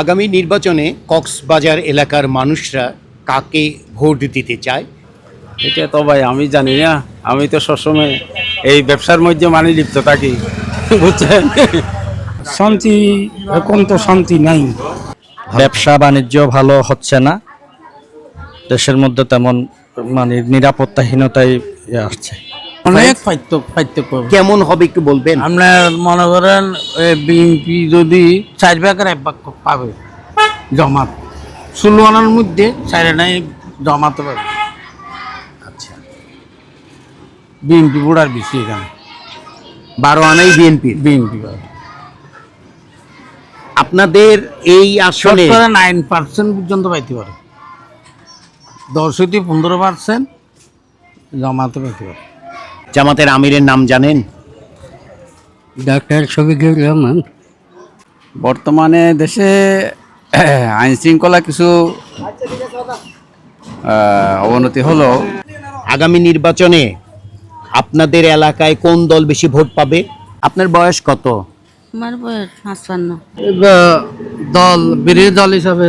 আগামী নির্বাচনে কক্সবাজার এলাকার মানুষরা কাকে ভোট দিতে চায়? এটা তো ভাই আমি জানি না। আমি তো সবসময় এই ব্যবসার মধ্যে মানে লিপ্ত থাকি বুঝছেন? শান্তি এখন তো শান্তি নাই। ব্যবসা বাণিজ্য ভালো হচ্ছে না। দেশের মধ্যে তেমন মানে নিরাপত্তাহীনতাই আসছে। অনেক পার্থক্য কেমন হবে একটু বলবেন? আপনার মনে করেন বিএনপি যদি চার ভাগের এক ভাগ পাবে জমাত। ষোলো আনার মধ্যে চার আনাই জমাতে পাবে আচ্ছা। বিএনপি বুড়ার বেশি এখানে। বারো আনাই বিএনপি। বিএনপি আপনাদের এই আসনে শতকরা নাইন পার্সেন্ট পর্যন্ত পাইতে পারে। দশ হইতে পনেরো পার্সেন্ট জমাতে পাইতে পারে। জামাতের আমিরের নাম জানেন? ডাক্তার শফিকুর রহমান। বর্তমানে দেশে আইন শৃঙ্খলা কিছু অবনতি হলো আগামী নির্বাচনে আপনাদের এলাকায় কোন দল বেশি ভোট পাবে? আপনার বয়স কত? আমার বয়স পাঁচপান্ন। দল বিরোধী দল হিসাবে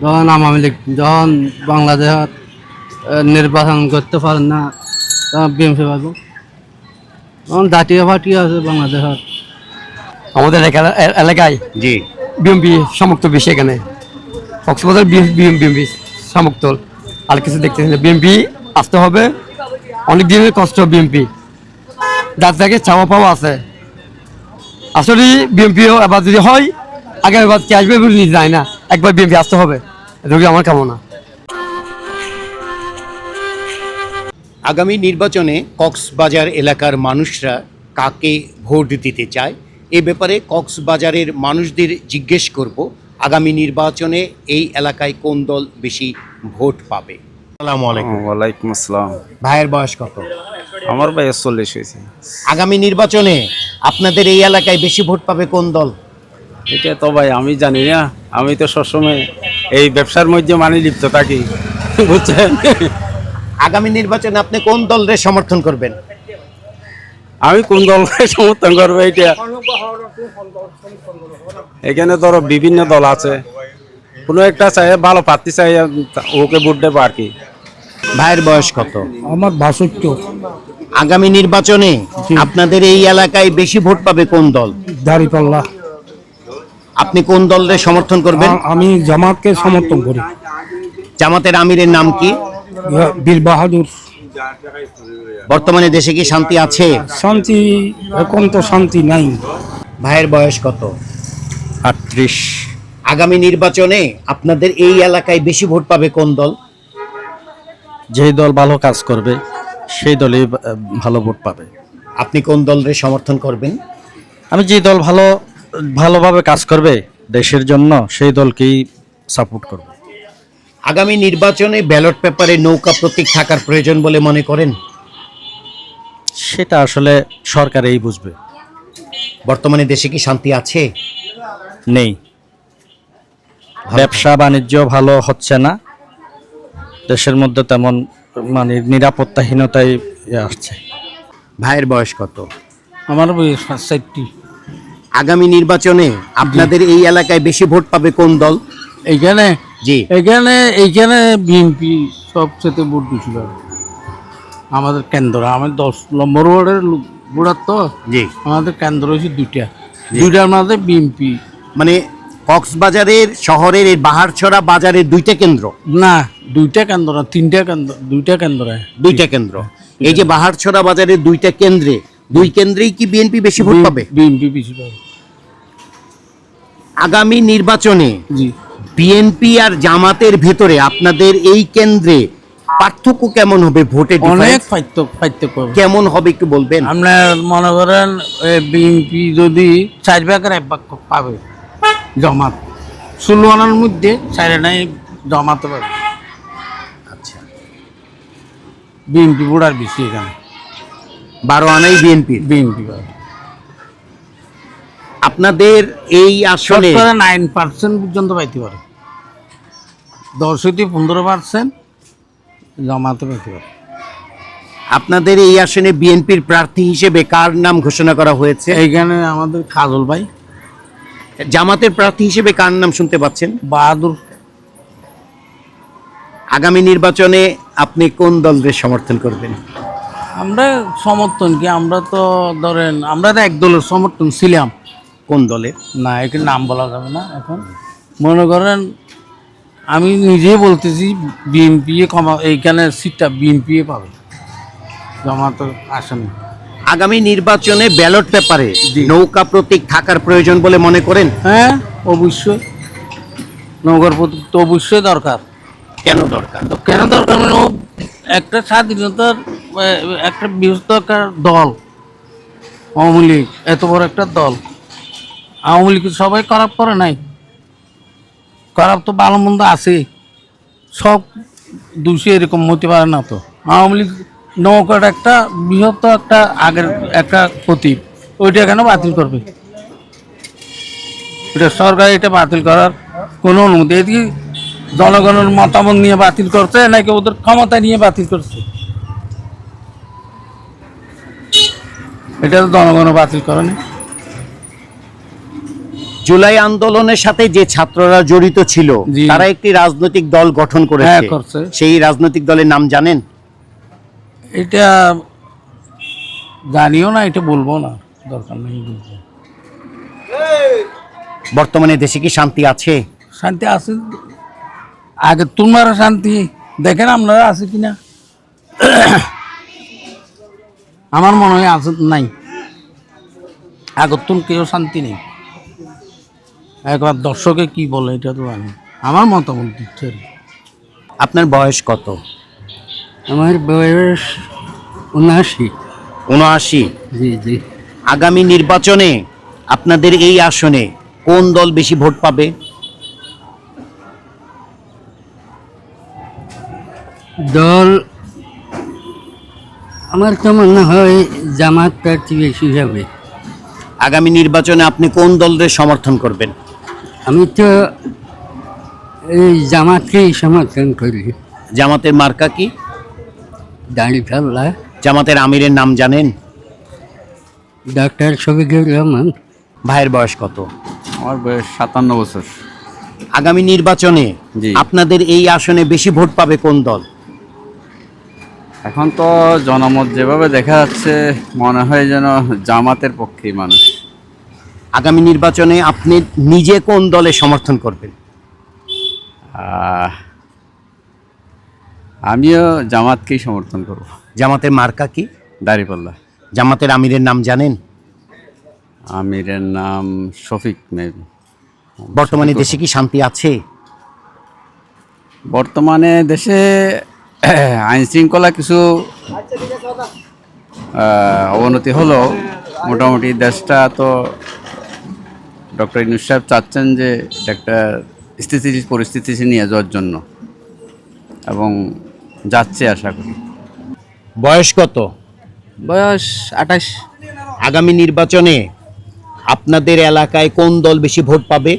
যখন আওয়ামী লীগ যখন বাংলাদেশ নির্বাচন করতে পারেন না পাব তখন জাতীয় পার্টি আছে বাংলাদেশত আমাদের এলাকায়? জি। বিএমপি সমক্ত বেশি এখানে। কক্সবাজার বিএমপি সমক্ত আর কিছু দেখতে বিএমপি আসতে হবে। অনেক দিনের কষ্ট বিএমপি যার থেকে চাওয়া পাওয়া আছে। আসলে বিএমপিও এবার যদি হয় আগে এবার কে আসবে যায় না। একবার বিএমপি আসতে হবে। এটুকু আমার কামনা। আগামী নির্বাচনে কক্সবাজার এলাকার মানুষরা কাকে ভোট দিতে চায় এ ব্যাপারে কক্সবাজারের মানুষদের জিজ্ঞেস করব আগামী নির্বাচনে এই এলাকায় কোন দল বেশি ভোট পাবে। আসসালামু আলাইকুম। ওয়ালাইকুম আসসালাম। ভাইয়ের বয়স কত? আমার ভাই চল্লিশ হয়েছে। আগামী নির্বাচনে আপনাদের এই এলাকায় বেশি ভোট পাবে কোন দল? এটা তো ভাই আমি জানি না। আমি তো সবসময় এই ব্যবসার মধ্যে মানে লিপ্ত থাকি বুঝছেন? আগামী নির্বাচনে আপনি কোন দলের সমর্থন করবেন? আমি কোন দলকে সমর্থন করব এটা এখানে ধরো বিভিন্ন দল আছে। কোনো একটা চাই ভালো প্রার্থী চাই ওকে ভোট দেবো আর কি। ভাইয়ের বয়স কত? আমার বাষট্টি। আগামী নির্বাচনে আপনাদের এই এলাকায় বেশি ভোট পাবে কোন দল? দাঁড়িপাল্লা। আপনি কোন দলের সমর্থন করবেন? আমি জামাতকে সমর্থন করি। জামাতের আমিরের নাম কি? বীর বাহাদুর। বর্তমানে দেশে কি শান্তি আছে? শান্তি এখন তো শান্তি নাই। ভাইয়ের বয়স কত? আটত্রিশ। আগামী নির্বাচনে আপনাদের এই এলাকায় বেশি ভোট পাবে কোন দল? যেই দল ভালো কাজ করবে সেই দলই ভালো ভোট পাবে। আপনি কোন দলের সমর্থন করবেন? আমি যে দল ভালো ভালোভাবে কাজ করবে দেশের জন্য সেই দলকেই সাপোর্ট করব। আগামী নির্বাচনে ব্যালট পেপারে নৌকা প্রতীক থাকার প্রয়োজন বলে মনে করেন? সেটা আসলে সরকারেই বুঝবে। বর্তমানে দেশে কি শান্তি আছে? নেই। ব্যবসা বাণিজ্য ভালো হচ্ছে না। দেশের মধ্যে তেমন মানে নিরাপত্তাহীনতাই আসছে। ভাইয়ের বয়স কত? আমার বয়স ষাটটি আগামী নির্বাচনে আপনাদের এই এলাকায় বেশি ভোট পাবে কোন দল? এইখানে জি। এখানে এইখানে বিএনপি সবচেয়ে ভোট বেশি আমাদের কেন্দ্র আমার দশ নম্বর ওয়ার্ডের বুড়ার তো? জি। আমাদের কেন্দ্র হচ্ছে দুইটা। দুইটার মধ্যে বিএনপি মানে কক্সবাজারের শহরের এই বাহারছড়া বাজারের দুইটা কেন্দ্র? না দুইটা কেন্দ্র না তিনটা কেন্দ্র দুইটা কেন্দ্র। দুইটা কেন্দ্র। এই যে বাহারছড়া বাজারের দুইটা কেন্দ্রে দুই কেন্দ্রেই কি বিএনপি বেশি ভোট পাবে? বিএনপি বেশি পাবে। আগামী নির্বাচনে জি। বিএনপি আর জামাতের ভেতরে আপনাদের এই কেন্দ্রে পার্থক্য কেমন হবে ভোটে অনেক পার্থক্য কেমন হবে একটু বলবেন? আপনার মনে করেন বিএনপি যদি চার ভাগের এক ভাগ পাবে জমাত ষোলো আনার মধ্যে চার আনাই জমাতে পাবে আচ্ছা। বিএনপি বুড়ার বেশি এখানে। বারো আনাই বিএনপি বিএনপি পাবে আপনাদের এই আসলে নাইন পার্সেন্ট পর্যন্ত পাইতে পারে। দশ হইতে পনেরো পার্সেন্ট জমাতে পারে। আপনাদের এই আসনে বিএনপির প্রার্থী হিসেবে কার নাম ঘোষণা করা হয়েছে? এইখানে আমাদের কাজল ভাই। জামাতের প্রার্থী হিসেবে কার নাম শুনতে পাচ্ছেন? বাহাদুর। আগামী নির্বাচনে আপনি কোন দলের সমর্থন করবেন? আমরা সমর্থন কি? আমরা তো ধরেন আমরা তো এক দলের সমর্থন ছিলাম। কোন দলের? না এখানে নাম বলা যাবে না এখন। মনে করেন আমি নিজেই বলতেছি বিএনপি কমা এইখানে সিটটা বিএনপি পাবে। জমা তো আসেনি। আগামী নির্বাচনে ব্যালট পেপারে। নৌকা প্রতীক থাকার প্রয়োজন বলে মনে করেন? হ্যাঁ অবশ্যই। নগর প্রতীক তো অবশ্যই দরকার। কেন দরকার? তো কেন দরকার মানে একটা স্বাধীনতার একটা বৃহত্তর দল আওয়ামী লীগ এত বড় একটা দল। আওয়ামী লীগ সবাই খারাপ করে নাই? খারাপ তো ভালো মন্দ আছে। সব দোষী এরকম হতে পারে না তো। আওয়ামী লীগ নৌকার একটা বৃহত্তর একটা আগের একটা প্রতীক ওইটা কেন বাতিল করবে? এটা সরকার এটা বাতিল করার কোনো অনুমতি এদিকে জনগণের মতামত নিয়ে বাতিল করছে, নাকি ওদের ক্ষমতা নিয়ে বাতিল করছে? এটা তো জনগণ বাতিল করেনি। জুলাই আন্দোলনের সাথে যে ছাত্ররা জড়িত ছিল। তারা একটি রাজনৈতিক দল গঠন হ্যাঁ, করেছে। করছে। সেই রাজনৈতিক দলের নাম জানেন? এটা জানিও না এটা বলব না। দরকার নেই বলব। বর্তমানে দেশে কি শান্তি আছে? শান্তি আছে। আগে তোমার শান্তি। দেখেন আপনারা আছে কিনা। আমার মনে হয় আছে নাই। আগতুন কেউ শান্তি নেই। একবার দর্শকে কি বলে এটা তো আমি আমার মতামত দিচ্ছে আপনার বয়স কত? আমার বয়স উনআশি। উনআশি? জি জি। আগামী নির্বাচনে আপনাদের এই আসনে কোন দল বেশি ভোট পাবে? দল আমার তো মনে হয় জামাত প্রার্থী বেশি হবে। আগামী নির্বাচনে আপনি কোন দলের সমর্থন করবেন? আমি তো এই জামাতকেই সমর্থন করি। জামাতের মার্কা কি? দাঁড়ি ফেললা জামাতের আমিরের নাম জানেন? ডাক্তার শফিকুর রহমান। ভাইয়ের বয়স কত? আমার বয়স সাতান্ন বছর। আগামী নির্বাচনে জি। আপনাদের এই আসনে বেশি ভোট পাবে কোন দল? এখন তো জনমত যেভাবে দেখা যাচ্ছে মনে হয় যেন জামাতের পক্ষেই মানুষ। আগামী নির্বাচনে আপনি নিজে কোন দলে সমর্থন করবেন? আমিও জামাতকেই সমর্থন করব। জামাতের মার্কা কি? দাঁড়িপাল্লা জামাতের আমিরের নাম জানেন? আমিরের নাম শফিক মেবি বর্তমানে দেশে কি শান্তি আছে? বর্তমানে দেশে আইন শৃঙ্খলা কিছু অবনতি হলো মোটামুটি দেশটা তো ডক্টর ইনুস সাহেব চাচ্ছেন যে এটা একটা স্থিতি পরিস্থিতি নিয়ে যাওয়ার জন্য। এবং যাচ্ছে আশা করি। বয়স কত? বয়স আঠাশ। আগামী নির্বাচনে আপনাদের এলাকায় কোন দল বেশি ভোট পাবে?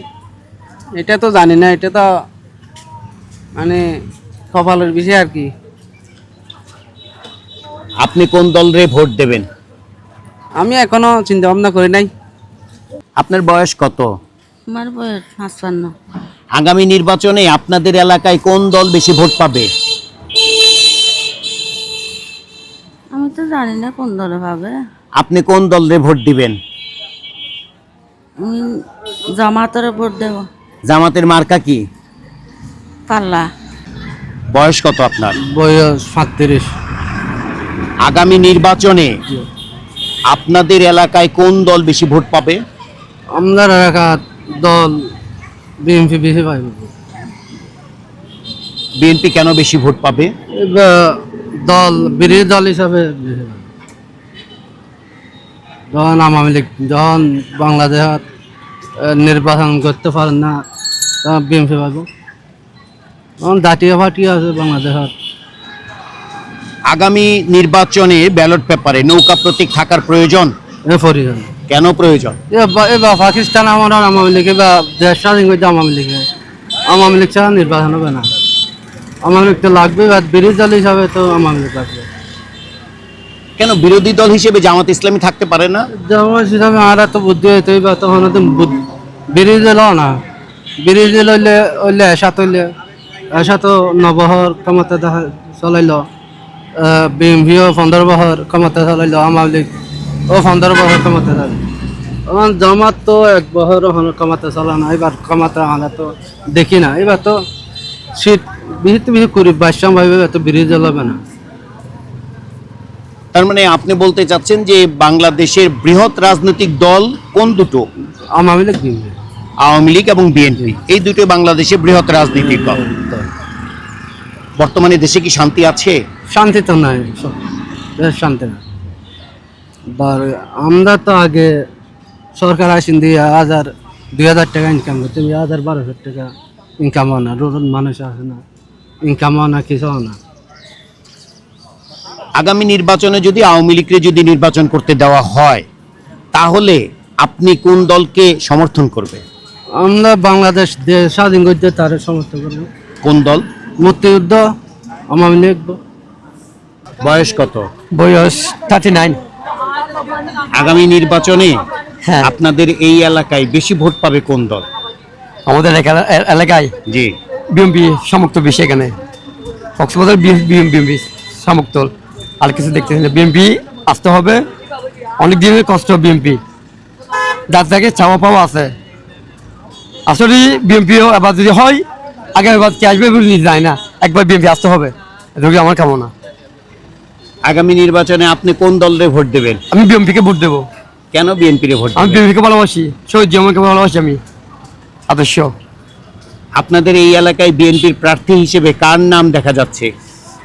এটা তো জানি না এটা তো মানে কপালের বিষয় আর কি। আপনি কোন দলরে ভোট দেবেন? আমি এখনও চিন্তা ভাবনা করি নাই। আপনার বয়স কত? আমার বয়স পাঁচপান্ন। আগামী নির্বাচনে আপনাদের এলাকায় কোন দল বেশি ভোট পাবে? আমি তো জানি না কোন দলে পাবে। আপনি কোন দলরে ভোট দিবেন? আমি জামাতরে ভোট দেব। জামাতের মার্কা কি? পাল্লা। বয়স কত আপনার? বয়স সাতত্রিশ আগামী নির্বাচনে আপনাদের এলাকায় কোন দল বেশি ভোট পাবে? আমাদের এলাকার দল বিএনপি বেশি পাইব বিএনপি কেন বেশি ভোট পাবে? দল বিরোধী দল হিসাবে বেশি পাইব। যখন আওয়ামী লীগ যখন বাংলাদেশত আহ, নির্বাচন করতে পারেন না তখন বিএনপি পাইব তখন জাতীয় পার্টি আছে বাংলাদেশত আগামী নির্বাচনে ব্যালট পেপারে নৌকা প্রতীক থাকার প্রয়োজন। এ পরিজন কেন প্রয়োজন? এবার পাকিস্তান আমার আর আওয়ামী লীগ এবার দেশ স্বাধীন করতে আওয়ামী লীগে আওয়ামী লীগ ছাড়া নির্বাচন হবে না। আওয়ামী লীগ তো লাগবে এবার বিরোধী দল হিসাবে তো আওয়ামী লীগ লাগবে। কেন বিরোধী দল হিসেবে জামাত ইসলামী থাকতে পারে না? যেমন হিসাবে আমরা তো বুদ্ধি হইতে এবার তখন তো বুদ্ধ- ব্রিজ এলো না। ব্রিজ লইলে ওইলে এসাত হইলে এসাত নবহর ক্ষমতা দেখা চলাইল বিএমভিও পনেরো বহর ক্ষমতা চলাইল আওয়ামী লীগ। ও পনেরো বহর ক্ষমতা চলাইল আমার জমা তো এক বহর ক্ষমতা চলা না এবার ক্ষমতা আমরা তো দেখি না। এবার তো শীত বিহিত বিহিত করি বাইশাম ভাবে এত ব্রিজ এলাবে না। তার মানে আপনি বলতে চাচ্ছেন যে বাংলাদেশের বৃহৎ রাজনৈতিক দল কোন দুটো? আওয়ামী লীগ আওয়ামী লীগ এবং বিএনপি। এই দুটো বাংলাদেশের বৃহৎ রাজনৈতিক দল। বর্তমানে দেশে কি শান্তি আছে? শান্তি তো নাই শান্তি না বার আমরা তো আগে সরকার আসেন দুই হাজার দুই হাজার টাকা ইনকাম করছে দুই হাজার বারোশো টাকা ইনকাম হয় না রোড মানুষ আসে না ইনকাম হয় না কিছু হয় না। আগামী নির্বাচনে যদি আওয়ামী লীগকে যদি নির্বাচন করতে দেওয়া হয় তাহলে আপনি কোন দলকে সমর্থন করবেন? আমরা বাংলাদেশ দেশ স্বাধীন করতে তার সমর্থন করব। কোন দল? মুক্তিযুদ্ধ আওয়ামী লীগ। বয়স কত? বয়স থার্টি নাইন আগামী নির্বাচনে হ্যাঁ। আপনাদের এই এলাকায় বেশি ভোট পাবে কোন দল? আমাদের এলাকায়? জি। বিএমপি সমুক্ত বেশি এখানে। কক্সবাজার বিএমপি সমুক্ত আর কিছু দেখতে বিএমপি আসতে হবে। অনেক দিনের কষ্ট বিএমপি যার থেকে চাওয়া পাওয়া আছে। আসলে বিএমপিও এবার যদি হয় আগে এবার কে আসবে যায় না। একবার বিএমপি আসতে হবে। এটা আমার কামনা। আগামী নির্বাচনে আপনি কোন দলে ভোট দেবেন? আমি বিএমপিকে ভোট দেবো। কেন বিএনপির ভোট আমি দেবেন? বিএমপিকে ভালোবাসি। শহীদ জিয়ামকে ভালোবাসি আমি। আদর্শ। আপনাদের এই এলাকায় বিএনপির প্রার্থী হিসেবে কার নাম দেখা যাচ্ছে?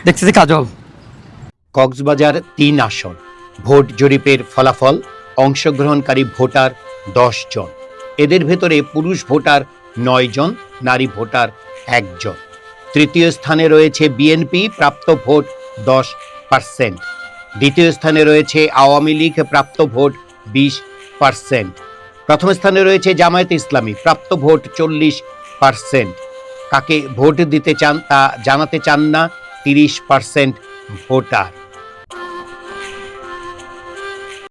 দেখতেছি কাজল। কক্সবাজার তিন আসন। ভোট জরিপের ফলাফল অংশগ্রহণকারী ভোটার দশ জন। এদের ভেতরে পুরুষ ভোটার নয় জন নারী ভোটার একজন তৃতীয় স্থানে রয়েছে বিএনপি প্রাপ্ত ভোট দশ পার্সেন্ট। দ্বিতীয় স্থানে রয়েছে আওয়ামী লীগ, প্রাপ্ত ভোট বিশ পার্সেন্ট। প্রথম স্থানে রয়েছে জামায়াত ইসলামী, প্রাপ্ত ভোট চল্লিশ পার্সেন্ট। কাকে ভোট দিতে চান তা জানাতে চান না তিরিশ পার্সেন্ট ভোটার।